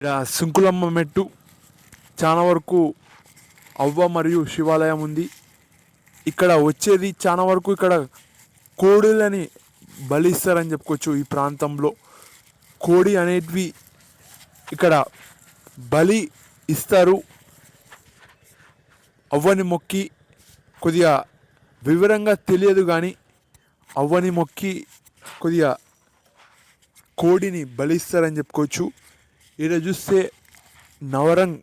ఇక్కడ శంకులమ్మ మెట్టు చాలా వరకు అవ్వ మరియు శివాలయం ఉంది. ఇక్కడ వచ్చేది చాలా వరకు ఇక్కడ కోడులని బలిస్తారని చెప్పుకోవచ్చు ఈ ప్రాంతంలో. కోడి అనేటివి ఇక్కడ బలి ఇస్తారు. అవ్వని మొక్కి కొద్దిగా వివరంగా తెలియదు కానీ అవ్వని మొక్కి కొద్దిగా కోడిని బలిస్తారని చెప్పుకోవచ్చు. ఈడ చూస్తే నవరంగ్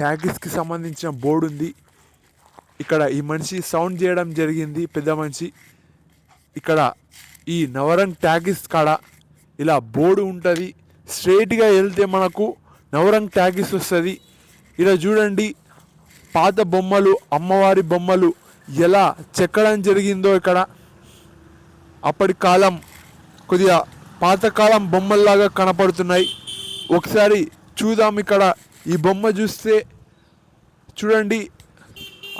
ట్యాగిస్కి సంబంధించిన బోర్డు ఉంది ఇక్కడ ఈ మనిషి సౌండ్ చేయడం జరిగింది పెద్ద మనిషి. ఇక్కడ ఈ నవరంగ్ ట్యాగిస్ కాడ ఇలా బోర్డు ఉంటుంది. స్ట్రైట్గా వెళ్తే మనకు నవరంగ్ ట్యాగిస్ వస్తుంది. ఇలా చూడండి పాత బొమ్మలు అమ్మవారి బొమ్మలు ఎలా చెక్కడం జరిగిందో ఇక్కడ. అప్పటి కాలం కొద్దిగా పాతకాలం బొమ్మల్లాగా కనపడుతున్నాయి. ఒకసారి చూద్దాం ఇక్కడ ఈ బొమ్మ చూస్తే. చూడండి.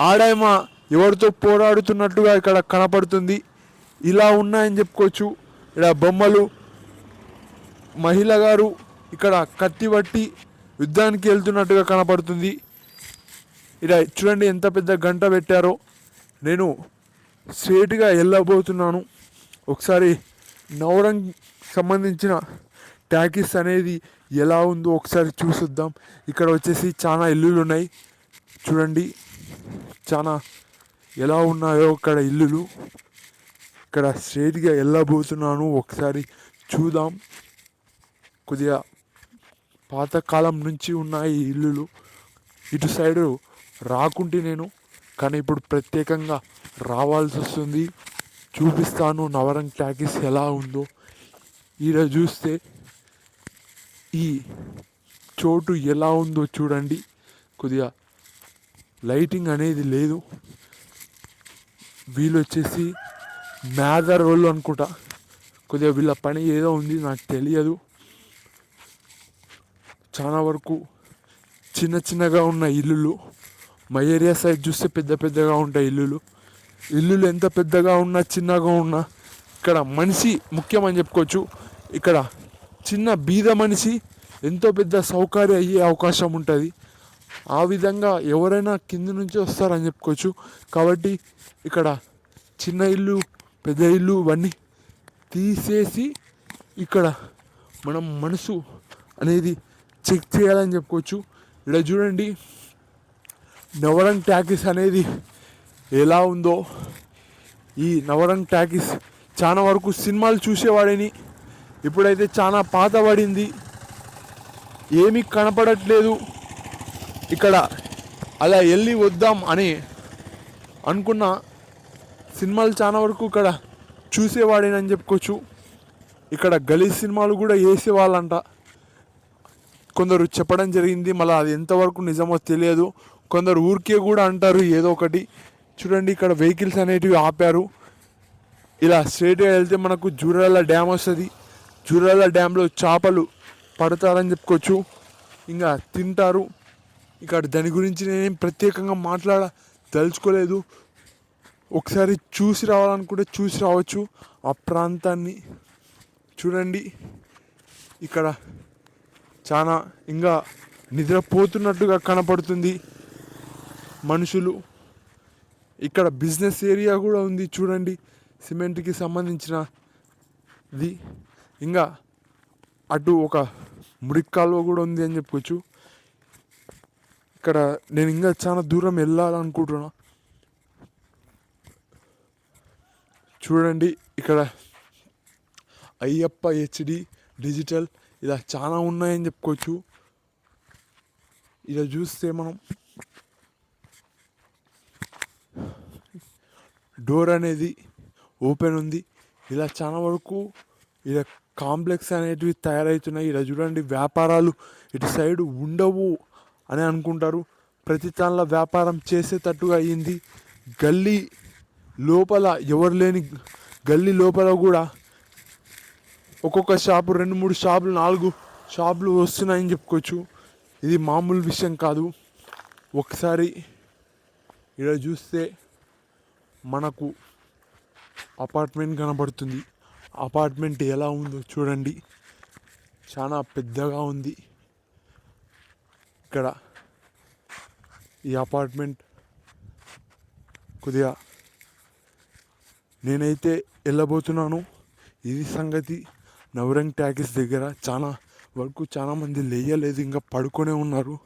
ఆడాయమ ఎవరితో పోరాడుతున్నట్టుగా ఇక్కడ కనపడుతుంది. ఇలా ఉన్నాయని చెప్పుకోవచ్చు. ఇక్కడ బొమ్మలు. మహిళ గారు ఇక్కడ కత్తి పట్టి యుద్ధానికి వెళ్తున్నట్టుగా కనపడుతుంది. ఇలా చూడండి ఎంత పెద్ద గంట పెట్టారో. నేను స్ట్రేట్గా వెళ్ళబోతున్నాను. ఒకసారి నవరంగ్ సంబంధించిన ట్యాకిస్ అనేది ఎలా ఉందో ఒకసారి చూసిద్దాం. ఇక్కడ వచ్చేసి చాలా ఇల్లులు ఉన్నాయి. చూడండి. చాలా ఎలా ఉన్నాయో ఇక్కడ ఇల్లులు. ఇక్కడ స్ట్రేట్గా వెళ్ళబోతున్నాను. ఒకసారి చూద్దాం. కొద్దిగా పాతకాలం నుంచి ఉన్నాయి ఇల్లులు. ఇటు సైడు రాకుంటే నేను కానీ ఇప్పుడు ప్రత్యేకంగా రావాల్సి వస్తుంది. చూపిస్తాను నవరంగ్ ట్యాకిస్ ఎలా ఉందో. ఈరోజు చూస్తే ఈ చోటు ఎలా ఉందో చూడండి. కొద్దిగా లైటింగ్ అనేది లేదు. వీళ్ళు వచ్చేసి మ్యాదర్ వాళ్ళు అనుకుంటా. కొద్దిగా వీళ్ళ పని ఏదో ఉంది నాకు తెలియదు. చాలా వరకు చిన్న చిన్నగా ఉన్న ఇల్లులు మా ఏరియా సైడ్ చూస్తే పెద్ద పెద్దగా ఉంటాయి ఇల్లులు. ఇల్లులు ఎంత పెద్దగా ఉన్నా చిన్నగా ఉన్నా ఇక్కడ మనిషి ముఖ్యమని చెప్పుకోవచ్చు. ఇక్కడ చిన్న బీద మనిషి ఎంతో పెద్ద సౌకర్యం అయ్యే అవకాశం ఉంటుంది. ఆ విధంగా ఎవరైనా కింద నుంచి వస్తారని చెప్పుకోవచ్చు. కాబట్టి ఇక్కడ చిన్న ఇల్లు పెద్ద ఇల్లు ఇవన్నీ తీసేసి ఇక్కడ మనం మనసు అనేది చెక్ చేయాలని చెప్పుకోవచ్చు. ఇక్కడ చూడండి నవరంగ్ ట్యాకిస్ అనేది ఎలా ఉందో. ఈ నవరంగ్ ట్యాకిస్ చాలా వరకు సినిమాలు చూసేవాడిని. ఇప్పుడైతే చాలా పాత పడింది ఏమీ కనపడట్లేదు. ఇక్కడ అలా వెళ్ళి వద్దాం అని అనుకున్న సినిమాలు చాలా వరకు ఇక్కడ చూసేవాడేనని చెప్పుకోవచ్చు. ఇక్కడ గలీ సినిమాలు కూడా వేసేవాళ్ళంట. కొందరు చెప్పడం జరిగింది మళ్ళీ అది ఎంతవరకు నిజమో తెలియదు. కొందరు ఊరికే కూడా అంటారు ఏదో ఒకటి. చూడండి ఇక్కడ వెహికల్స్ అనేటివి ఆపారు. ఇలా స్ట్రేట్గా వెళ్తే మనకు జూరాల డ్యామ్ వస్తుంది. జూరాల డ్యామ్లో చేపలు పడతారని చెప్పుకోవచ్చు. ఇంకా తింటారు. ఇక్కడ దాని గురించి నేనేం ప్రత్యేకంగా మాట్లాడ తలుచుకోలేదు. ఒకసారి చూసి రావాలనుకుంటే చూసి రావచ్చు. ఆ ప్రాంతాన్ని చూడండి. ఇక్కడ చాలా ఇంకా నిద్రపోతున్నట్టుగా కనపడుతుంది మనుషులు. ఇక్కడ బిజినెస్ ఏరియా కూడా ఉంది చూడండి. సిమెంట్కి సంబంధించినది. ఇంకా అటు ఒక మురికి కాలువ కూడా ఉంది అని చెప్పుకోవచ్చు. ఇక్కడ నేను ఇంకా చాలా దూరం వెళ్ళాలనుకుంటున్నా. చూడండి ఇక్కడ అయ్యప్ప హెచ్డి డిజిటల్ ఇలా చాలా ఉన్నాయని చెప్పుకోవచ్చు. ఇలా చూస్తే మనం డోర్ అనేది ఓపెన్ ఉంది. ఇలా చాలా వరకు ఇలా కాంప్లెక్స్ అనేటివి తయారవుతున్నాయి ఇలా చూడండి వ్యాపారాలు ఇటు సైడ్ ఉండవు అని అనుకుంటారు. ప్రతి దానిలో వ్యాపారం చేసేటట్టుగా అయ్యింది గల్లీ లోపల ఎవరు లేని గల్లీ లోపల కూడా ఒక్కొక్క షాపు రెండు మూడు షాపులు నాలుగు షాపులు వస్తున్నాయని చెప్పుకోవచ్చు. ఇది మామూలు విషయం కాదు. ఒకసారి ఇలా చూస్తే మనకు అపార్ట్మెంట్ కనబడుతుంది అపార్ట్మెంట్ ఎలా ఉందో చూడండి. చాలా పెద్దగా ఉంది. ఇక్కడ ఈ అపార్ట్మెంట్ కొద్దిగా నేనైతే వెళ్ళబోతున్నాను. ఇది సంగతి నవరంగ్ ట్యాకిస్ దగ్గర చాలా వరకు చాలా మంది లేయలేదు ఇంకా పడుకొనే ఉన్నారు.